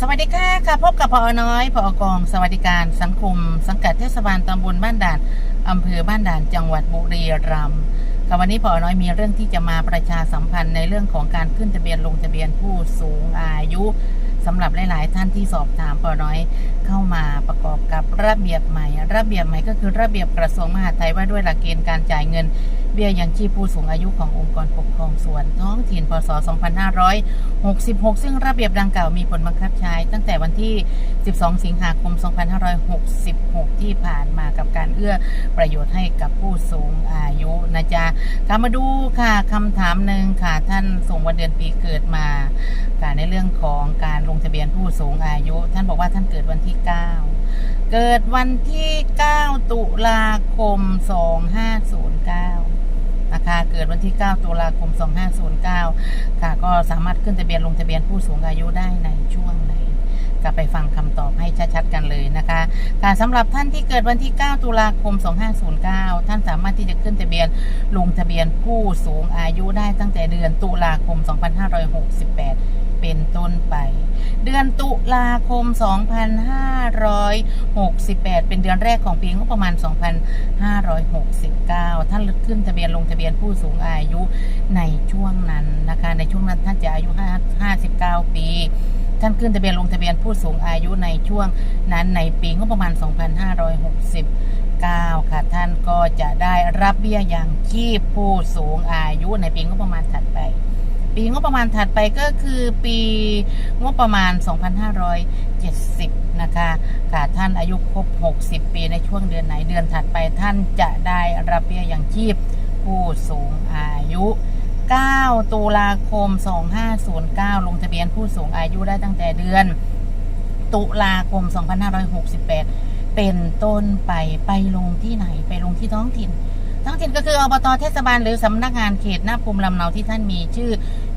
สวัสดีค่ะค่ะพบกับพอน้อยพอกองสวัสดิการสังคม สังกัดเทศบาลตำบลบ้านด่านอำเภอบ้านด่านจังหวัดบุรีรัมย์ค่ะวันนี้พอน้อยมีเรื่องที่จะมาประชาสัมพันธ์ในเรื่องของการขึ้นทะเบียนลงทะเบียนผู้สูงอายุสำหรับหลาย ๆ ท่านที่สอบถามพอน้อยเข้ามาประกอบกับระเบียบใหม่ ระเบียบใหม่ก็คือระเบียบกระทรวงมหาดไทยว่าด้วยหลักเกณฑ์การจ่ายเงิน เบี้ยยังชีพผู้สูงอายุขององค์กรปกครองส่วนท้องถิ่นพศ 2566 ซึ่งระเบียบดังกล่าวมีผลบังคับใช้ ตั้งแต่วันที่ 12 สิงหาคม 2566 ที่ผ่านมากับการเอื้อประโยชน์ให้กับผู้สูงอายุนะจ๊ะกลับมาดูค่ะคำถามหนึ่งค่ะท่านส่งวันเดือนปีเกิดมาค่ะในเรื่องของการลงทะเบียนผู้สูงอายุ ท่านบอกว่าท่านเกิดวันที่ 9 เกิดวันที่ 9 ตุลาคม 2509 นะคะเกิดวันที่ 9 ตุลาคม 2509 ค่ะ ก็สามารถขึ้นทะเบียนลงทะเบียนผู้สูงอายุได้ในช่วงไหนก็ไปฟังคำตอบให้ชัดๆกันเลยนะคะค่ะสำหรับท่านที่เกิดวันที่ 9 ตุลาคม 2509 ท่านสามารถที่จะขึ้นทะเบียนลงทะเบียนผู้สูงอายุได้ตั้งแต่เดือนตุลาคม 2568เป็นต้นไป เดือนตุลาคม 2568 เป็นเดือนแรกของปีงบประมาณ 2569 ท่านขึ้นทะเบียนลงทะเบียนผู้สูงอายุในช่วงนั้นนะคะในช่วงนั้นท่านจะอายุ 59 ปีท่านขึ้นทะเบียนลงทะเบียนผู้สูงอายุในช่วงนั้นในปีงบประมาณ 2569 ค่ะ ท่านก็จะได้รับเบี้ยอย่างชีพผู้สูงอายุในปีงบประมาณถัดไป ปีงบประมาณถัดไปก็คือปีงบประมาณ 2570 นะคะค่ะท่านอายุครบ 60 ปีในช่วงเดือนไหนเดือนถัดไปท่านจะได้รับเบี้ยย่างชีพผู้สูงอายุ 9 ตุลาคม 2509 ลงทะเบียนผู้สูงอายุได้ตั้งแต่เดือน ตุลาคม 2568 เป็นต้นไปไปลงที่ไหนไปลงที่ท้องถิ่น ท้องถิ่นก็คืออบตเทศบาลหรือสำนักงานเขตหน้าภูมิลำเนาที่ท่านมีชื่อ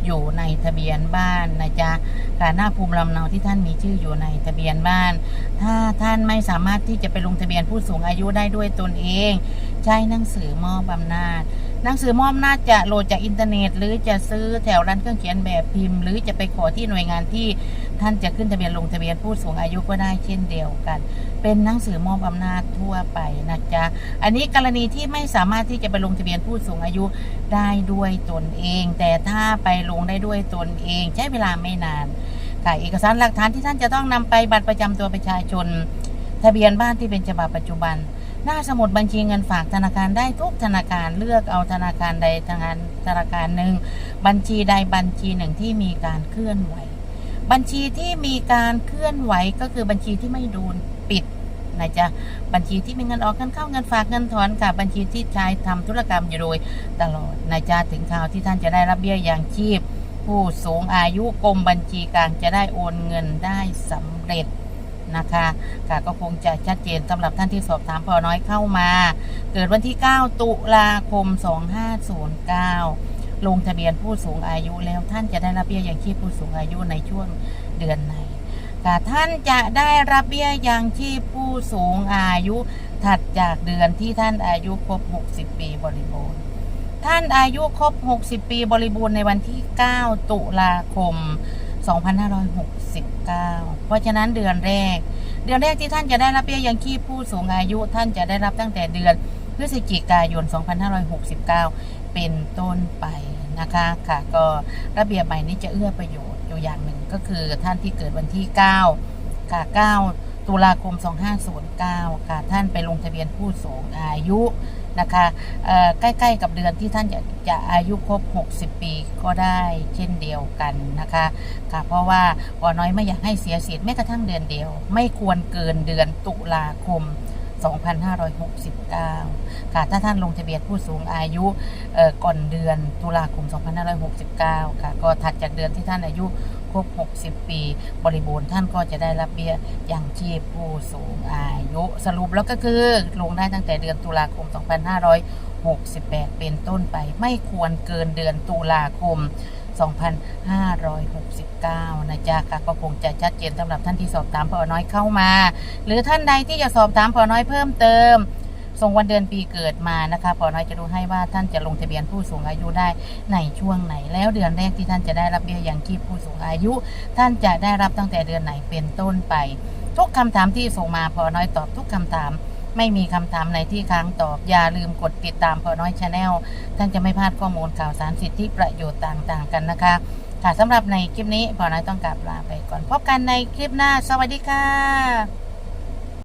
อยู่ในทะเบียนบ้านนะจ๊ะค่ะหน้าภูมิลำเนาที่ท่านมีชื่ออยู่ในทะเบียนบ้าน ถ้าท่านไม่สามารถที่จะไปลงทะเบียนผู้สูงอายุได้ด้วยตนเอง ใช้หนังสือมอบอำนาจ หนังสือมอบอำนาจะโหลดจากอินเทอร์เน็ต หรือจะซื้อแถวร้านเครื่องเขียนแบบพิมพ์ หรือจะไปขอที่หน่วยงานที่ท่านจะขึ้นทะเบียนลงทะเบียนผู้สูงอายุก็ได้เช่นเดียวกัน เป็นหนังสือมอบอำนาจทั่วไปนะจ๊ะอันนี้กรณีที่ไม่สามารถที่จะไปลงทะเบียนผู้สูงอายุได้ด้วยตนเอง แต่ถ้าไปลงได้ด้วยตนเอง ใช้เวลาไม่นานค่ะเอกสารหลักฐานที่ท่านจะต้องนำไปบัตรประจำตัวประชาชน ทะเบียนบ้านที่เป็นฉบับปัจจุบัน หน้าสมุดบัญชีเงินฝากธนาคารได้ทุกธนาคารเลือกเอาธนาคารใดธนาคารธนาคารหนึ่งบัญชีใดบัญชีหนึ่งที่มีการเคลื่อนไหว บัญชีที่มีการเคลื่อนไหวก็คือบัญชีที่ไม่โดนปิดนะจ๊ะบัญชีที่มีเงินออกเงินเข้าเงินฝากเงินถอนค่ะบัญชีที่ใช้ทำธุรกรรมอยู่โดยตลอดนะจ๊ะถึงข่าวที่ท่านจะได้รับเบี้ยอย่างชีพ ผู้สูงอายุกรมบัญชีกลางจะได้โอนเงินได้สำเร็จ นะคะค่ะก็คงจะชัดเจนสำหรับท่านที่สอบถามพอน้อยเข้ามา เกิดวันที่ 9 ตุลาคม 2509 ลงทะเบียนผู้สูงอายุแล้วท่านจะได้รับเบี้ยยังชีพผู้สูงอายุในช่วงเดือนไหนค่ะท่านจะได้รับเบี้ยยังชีพผู้สูงอายุ ถัดจากเดือนที่ท่านอายุครบ 60 ปีบริบูรณ์ท่านอายุครบ 60 ปีบริบูรณ์ในวันที่ 9 ตุลาคม 2569 เพราะฉะนั้นเดือนแรก เดือนแรกที่ท่านจะได้รับเบี้ยยังชีพผู้สูงอายุท่านจะได้รับตั้งแต่เดือนพฤศจิกายน 2569 เป็นต้นไปนะคะค่ะก็ระเบียบใหม่นี้จะเอื้อประโยชน์อยู่อย่างหนึ่งก็คือท่านที่เกิดวันที่ 9 ค่ะ 9 ตุลาคม 2509 ค่ะ ท่านไปลงทะเบียนผู้สูงอายุ นะคะใกล้ๆกับเดือนที่ท่านจะจะอายุครบ 60 ปีก็ได้เช่นเดียวกันนะคะค่ะเพราะว่าปอน้อยไม่อยากให้เสียสิทธิ์แม้กระทั่งเดือนเดียว ไม่ควรเกินเดือนตุลาคม 2569 ค่ะ ถ้าท่านลงทะเบียนผู้สูงอายุก่อนเดือนตุลาคม 2569 ค่ะ ก็ถัดจากเดือนที่ท่านอายุครบ 60 ปี บริบูรณ์ท่านก็จะได้รับเบี้ยยังชีพผู้สูงอายุ สรุปแล้วก็คือลงได้ตั้งแต่เดือนตุลาคม 2568 เป็นต้นไป ไม่ควรเกินเดือนตุลาคม 2569 นะจ๊ะค่ะก็คงจะชัดเจนสำหรับท่านที่สอบถามพอน้อยเข้ามา หรือท่านใดที่จะสอบถามพอน้อยเพิ่มเติมส่งวันเดือนปีเกิดมานะคะพอน้อยจะดูให้ว่าท่านจะลงทะเบียนผู้สูงอายุได้ในช่วงไหน แล้วเดือนแรกที่ท่านจะได้รับเบี้ยยังชีพผู้สูงอายุ ท่านจะได้รับตั้งแต่เดือนไหนเป็นต้นไป ทุกคำถามที่ส่งมาพอน้อยตอบทุกคำถาม ไม่มีคำถามในที่ค้างตอบ อย่าลืมกดติดตามพอน้อยชาแนลท่านจะไม่พลาดข้อมูลข่าวสารสิทธิประโยชน์ต่างๆกันนะคะ ค่ะสำหรับในคลิปนี้พอน้อยต้องกลับลาไปก่อนพบกันในคลิปหน้า สวัสดีค่ะ